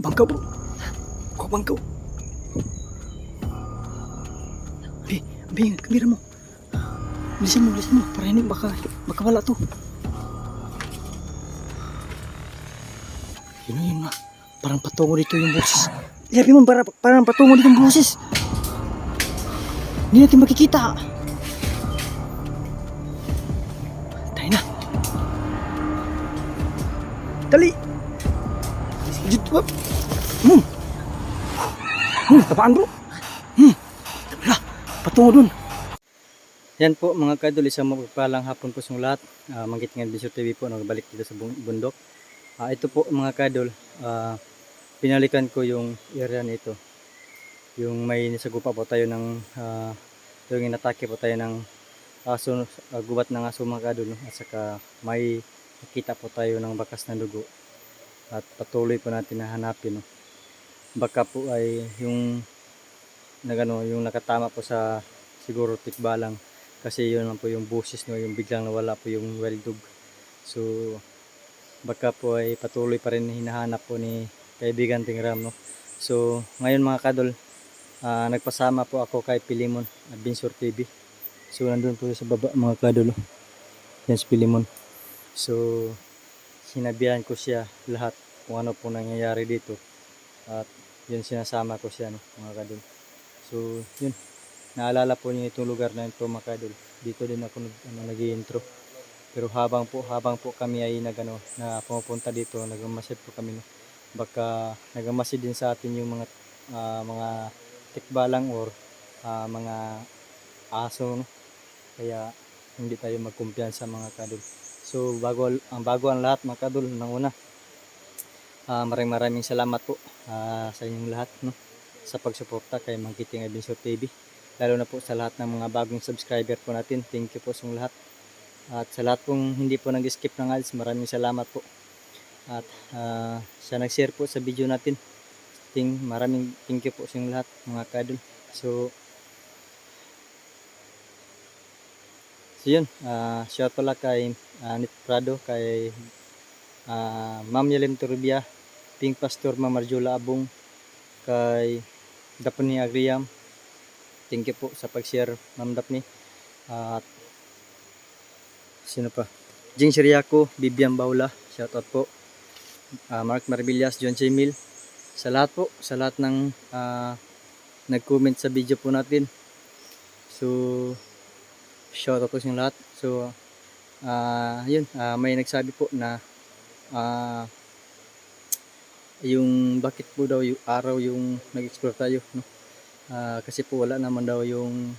Bangkaw bro. Kuha bangkaw. Bi, bi, ang kamera mo. Bilisan mo, bilisan mo. Para hindi baka, baka wala to. Yun na yun na. Parang patungo dito yung boses. Sabi mo, para, parang patungo dito yung boses. Hindi natin makikita. Tayo na. Dali. Jut, wap. Hmm. Tapaan bro. Hmm. Wala, patungo dun. Yan po mga kadol, isang mapagpalang hapon po sa lahat. Uh, Mangkitingan Bisyo TV po, nagbalik dito sa bun- bundok. Ah, ito po mga kadol, ah, pinalikan ko yung area nito. Yung may nasagupa po tayo ng, ah, yung inatake po tayo ng aso, ah, gubat ng aso mga kadol. At saka may nakita po tayo ng bakas na dugo. At patuloy po natin na hanapin. No? Baka po ay yung nagano yung nakatama po sa siguro tikbalang. Kasi yun lang po yung busis no yung biglang nawala po yung wild dog so baka po ay patuloy pa rin hinahanap po ni kaibigan Tingram no? So ngayon mga kadol ah, nagpasama po ako kay Pilimon Adventure TV so nandun po sa baba mga kadol oh. yan si Pilimon. So sinabihan ko siya lahat kung ano po nangyayari dito. At yun sinasama ko siya no mga kadol. So yun. Naalala po niyo itong lugar na ito mga kadol. Dito din ako nag, ano, nag-intro pero habang po habang po kami ay nagano na pumupunta dito nagmamasid po kami no. Baka nagmamasid din sa atin yung mga ah, mga tikbalang or ah, mga aso no. Kaya hindi tayo magkumpiyansa mga kadol. So bago ang bago ang lahat mga kadol nang una ah, maraming maraming salamat po ah, sa inyong lahat no sa pagsuporta kay Mangkiting Adventure TV lalo na po sa lahat ng mga bagong subscriber po natin. Thank you po sa lahat. At sa lahat pong hindi po nag-skip ng ads, maraming salamat po. At ah, sa nag-share po sa video natin, ting, maraming thank you po sa lahat mga kadol. So, so yun, ah shout pala kay uh, Nit Prado, kay ah, Ma'am Yalim Turbia, Pink Pastor Ma'am Marjola Abong, kay Daponi Agriam, Thank you po sa pag-share, Ma'am Daphne. At sino pa? Jing Siriaco, Bibian Baula, shout out po. Ah, Mark Marbillas, John J. Mill. Sa lahat po, sa lahat ng ah, nag-comment sa video po natin. So, shout out po sa lahat. So, ah, yun, ah, may nagsabi po na ah, yung bakit po daw yung araw yung nag-explore tayo, no? Ah, kasi po wala naman daw yung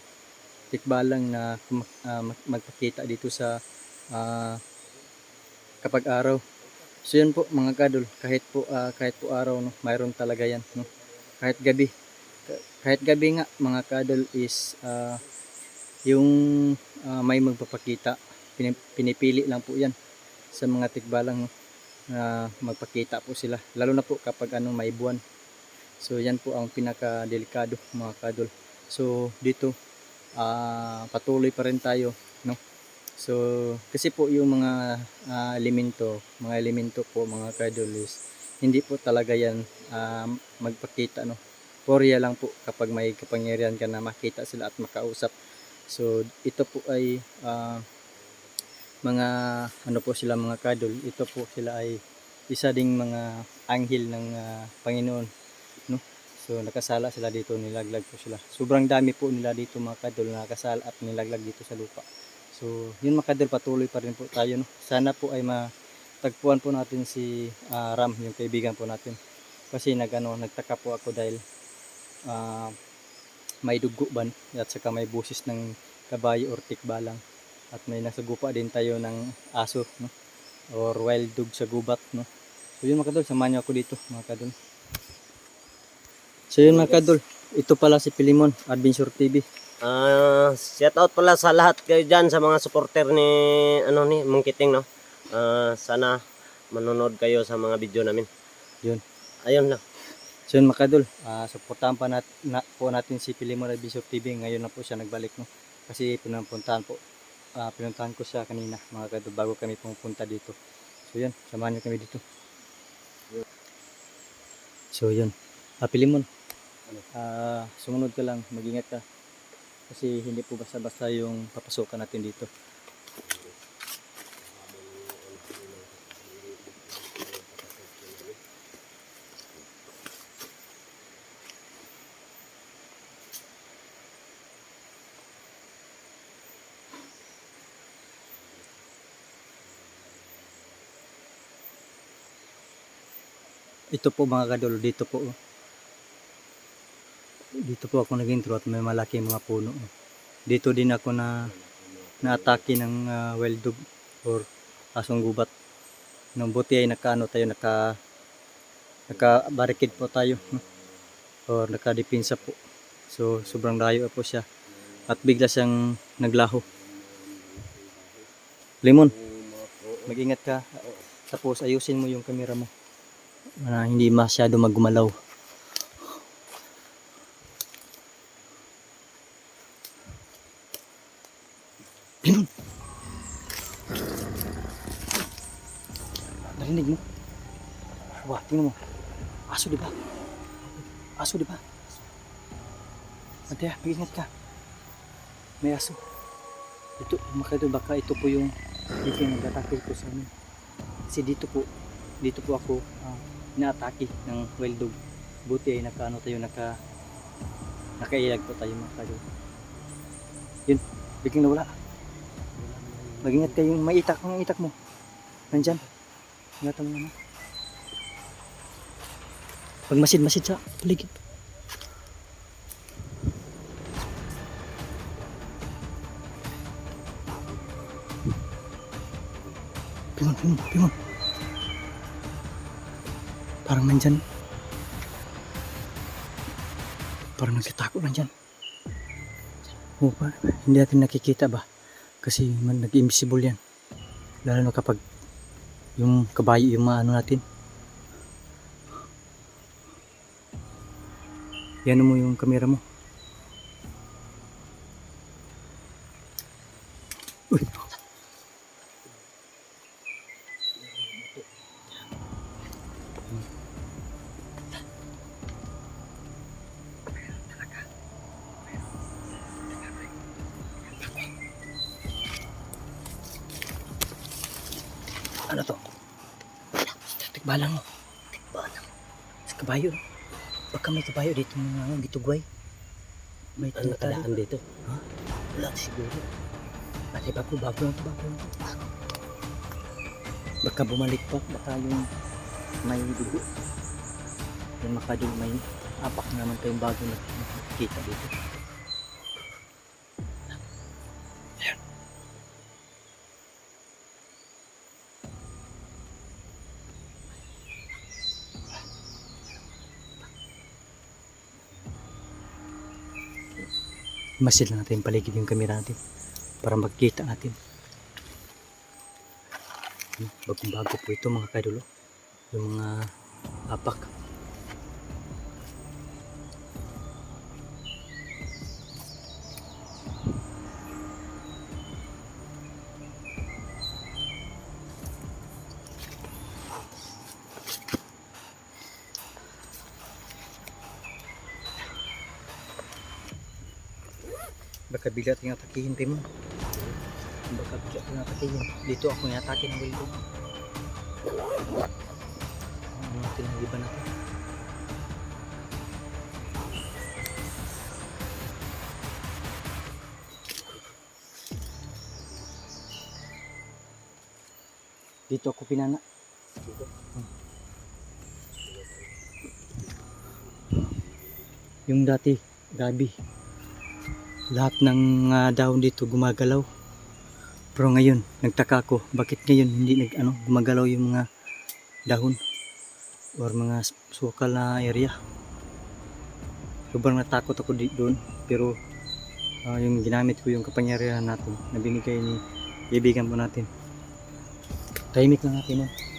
tikbalang na mag- magpakita dito sa ah, kapag araw. So yun po mga kadol, kahit po ah, kahit po araw no, mayroon talaga yan no. Kahit gabi. Ka- Kahit gabi nga mga kadol is ah, yung ah, may magpapakita. Pini- pinipili lang po yan sa mga tikbalang no, na magpakita po sila. Lalo na po kapag ano may buwan. So yan po ang pinaka delikado mga kadol. So dito ah, patuloy pa rin tayo no. So kasi po yung mga ah, elemento, mga elemento po mga kadol is hindi po talaga yan ah, magpakita no. Porya lang po kapag may kapangyarihan ka na makita sila at makausap. So ito po ay ah, mga ano po sila mga kadol. Ito po sila ay isa ding mga anghel ng ah, Panginoon So nakasala sila dito, nilaglag po sila. Sobrang dami po nila dito mga kadol nakasala at nilaglag dito sa lupa. So yun mga kadol, patuloy pa rin po tayo. No? Sana po ay matagpuan po natin si ah, Ram, yung kaibigan po natin. Kasi nagano, nagtaka po ako dahil ah, may dugo ban at saka may busis ng kabayo or tikbalang. At may nasagupa din tayo ng aso no? or wild dog sa gubat. No? So yun mga kadol, samahan niyo ako dito mga kadol. So yun mga kadol, ito pala si Pilimon, Adventure TV. Ah, shout out pala sa lahat kayo diyan sa mga supporter ni ano ni Mungkiting no. Ah, sana manonood kayo sa mga video namin. Yun. Ayun lang. So yun mga kadol, ah, suportahan pa nat na, po natin si Pilimon Adventure TV. Ngayon na po siya nagbalik no. Kasi pinuntahan po, ah, pinuntahan ko siya kanina mga kadol bago kami pumupunta dito. So yun, samahan niyo kami dito. So So yun. Ah, Pilimon. Ah, sumunod ka lang, mag-ingat ka. Kasi hindi po basta-basta yung papasukan natin dito. Ito po mga kadol, dito po. oh. Dito po ako nag-intro at may malaking mga puno. oh. Dito din ako na na-atake ng ah, wild dog or asong gubat. Nung buti ay nakaano tayo, naka naka barricade po tayo. no? Or naka-depensa po. So sobrang layo po siya. At bigla siyang naglaho. Lemon, mag-ingat ka. Tapos ayusin mo yung camera mo na hindi masyado magumalaw. Limon! Narinig mo? Wah, tingnan mo. Aso di ba? Aso di ba? Ate, mag-ingat ka. May aso. Ito, makita baka ito po yung dito yung nag-atake po sa amin. Kasi dito po, dito po ako ah, inaatake ng wild dog. Buti ay nakaano tayo, naka nakailag po tayo mga kadol. Yun, biglang nawala. Mag-ingat kayo, may itak, ang itak mo. Nandyan. Ingatan mo naman. Pag masid-masid sa paligid. Pimon, pimon, pimon. Parang nandyan. Parang nagkatako nandyan. Oo pa, hindi natin nakikita ba? Kasi nag-invisible yan. Lalo na kapag yung kabayo yung maano natin. Yan mo yung kamera mo. Ano to? Tikbalang mo. Tikbalang. Sa kabayo. Baka may kabayo dito mga gitugway. May Ano talaan dito? Ha? Wala siguro. Pati bago, bago lang to, bago to. Baka bumalik pa, baka yung may dugo. Yung makadul may apak naman tayong bago na nakikita dito. Masid lang natin paligid yung camera natin para magkita natin. Bagong bago po ito mga kadulo. Yung mga apak. Baka bigla tayong atakihin tayo mo. Baka bigla tayong atakihin. Dito ako yung atake ng wildo. Ano natin ang iba natin. Dito ako pinana. Yung dati, gabi lahat ng ah, dahon dito gumagalaw. Pero ngayon, nagtaka ako, bakit ngayon hindi nag ano, gumagalaw yung mga dahon or mga sukal na area. Sobrang natakot ako di doon, pero ah, yung ginamit ko yung kapangyarihan natin na binigay ni kaibigan po natin. Tahimik lang natin nun. Bagong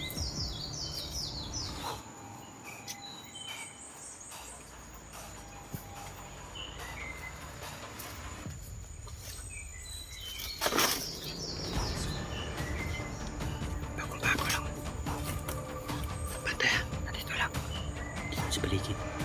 bago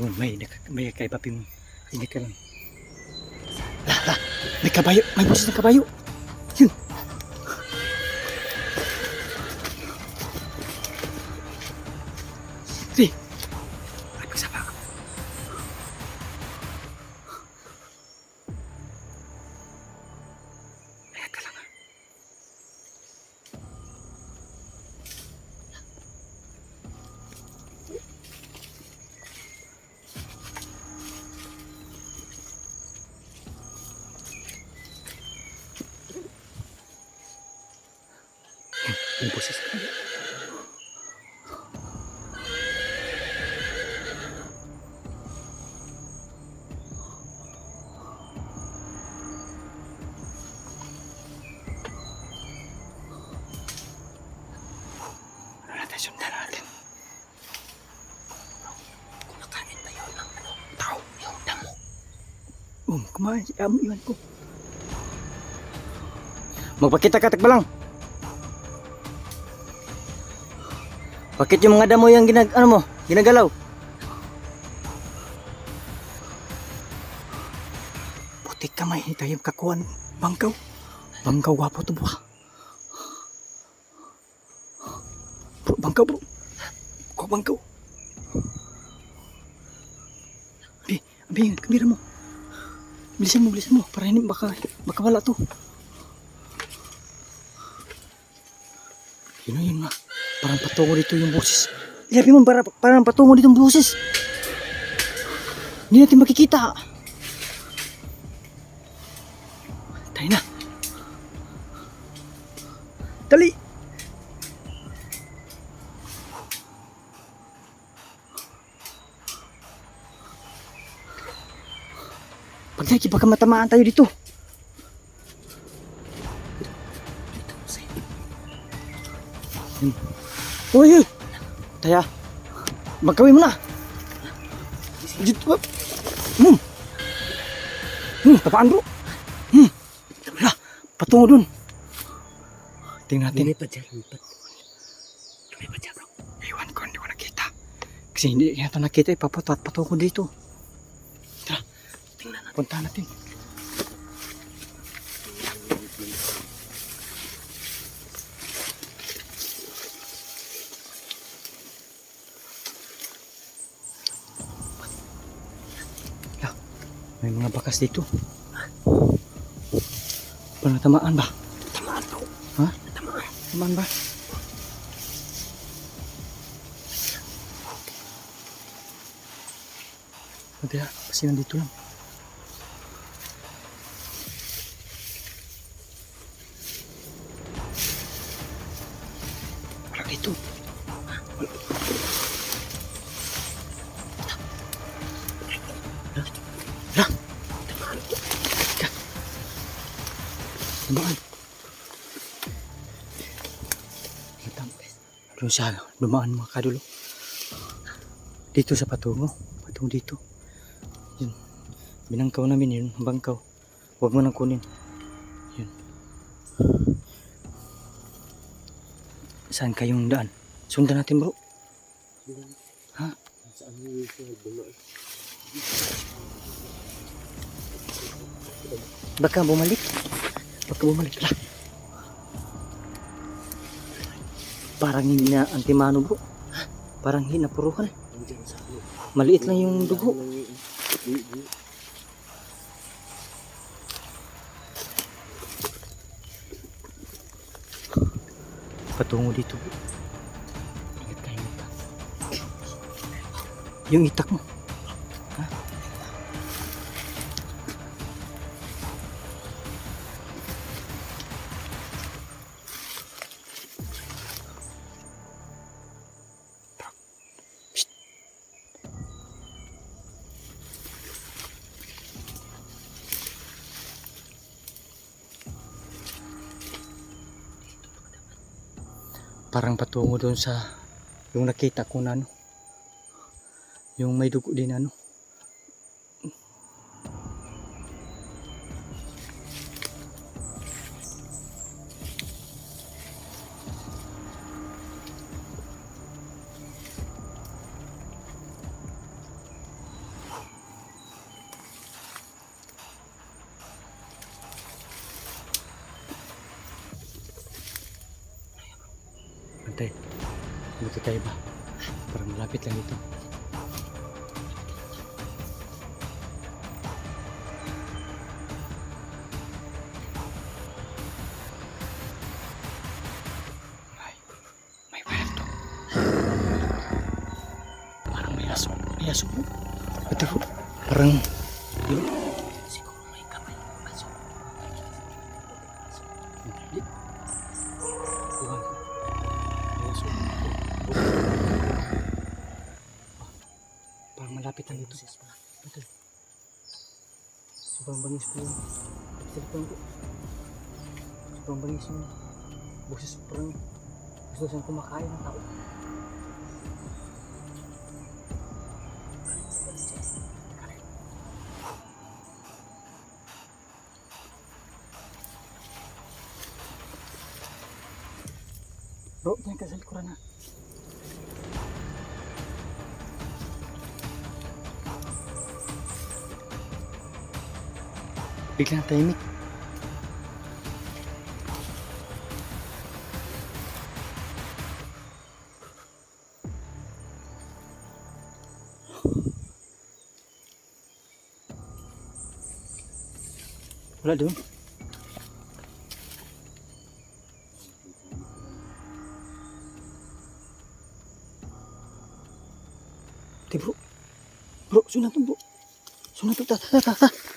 Oh, may, may kay paping hindi ka lang. La, la, may kabayo, may boses ng kabayo. Yun. Yung boses. Natin, sundan natin. Kumakain tayo ng ano, tao, yung damo. Um, kumain, um, iwan ko. Magpakita ka, takba lang. Bakit yung mga damo yung ginag ano mo, ginagalaw? Putik ka may tayo kakuan bangkaw. Bangkaw wapo to buha. Bro, bangkaw bro. Kuha bangkaw. Abi, abi, kamera mo. Bilisan mo, bilisan mo. Para hindi baka, baka wala to. Yun o yun nga. Parang patungo dito yung boses. Ilabi mo, para, parang patungo dito yung boses. Hindi natin makikita. Tayo na. Dali. Pag naki, baka matamaan tayo dito. Uy, uy. Taya. Magkawin mo na. Dito ba? Hmm. Hmm, tapaan bro. Hmm. Wala, patungo dun. Tingnan natin. pa dyan. Lumipat siya bro. Iwan ko, hindi ko nakita. Kasi hindi ito nakita, ipapatot patungo dito. Tara, tingnan natin. Punta natin. May mga bakas dito. Parang tamaan ba? Tamaan po. Ha? Tamaan. Tamaan ba? Hindi ah, kasi nandito lang. Dumaan. Hitam. Doon siya. Dumaan mga kadulo. Dito sa patungo. Patungo dito. Yun. Binangkaw namin yun. ang Bangkaw. Huwag mo nang kunin. Yun. Saan kayong daan? Sundan natin bro. Ha? Saan yung dulo? Baka bumalik. Baka bumalik lah. Parang hindi na antimano bro. Parang hindi na puruhan. Nandiyan sa ano. Maliit lang yung dugo. Patungo dito. Ingat kayo. Yung itak mo. Parang patungo doon sa yung nakita ko na ano. Yung may dugo din ano. Antay. Dito tayo ba? Parang malapit lang ito. Ay, may welto. Parang may aso. May aso po. Ito. Parang... ito. Ito. Sobrang bangis po yun. Cellphone ko. Sobrang bangis yung boses parang gusto siyang kumakain ng Biglang tahimik. Wala doon. Di bro. Sunat bro. Sunat ta ta ta ta.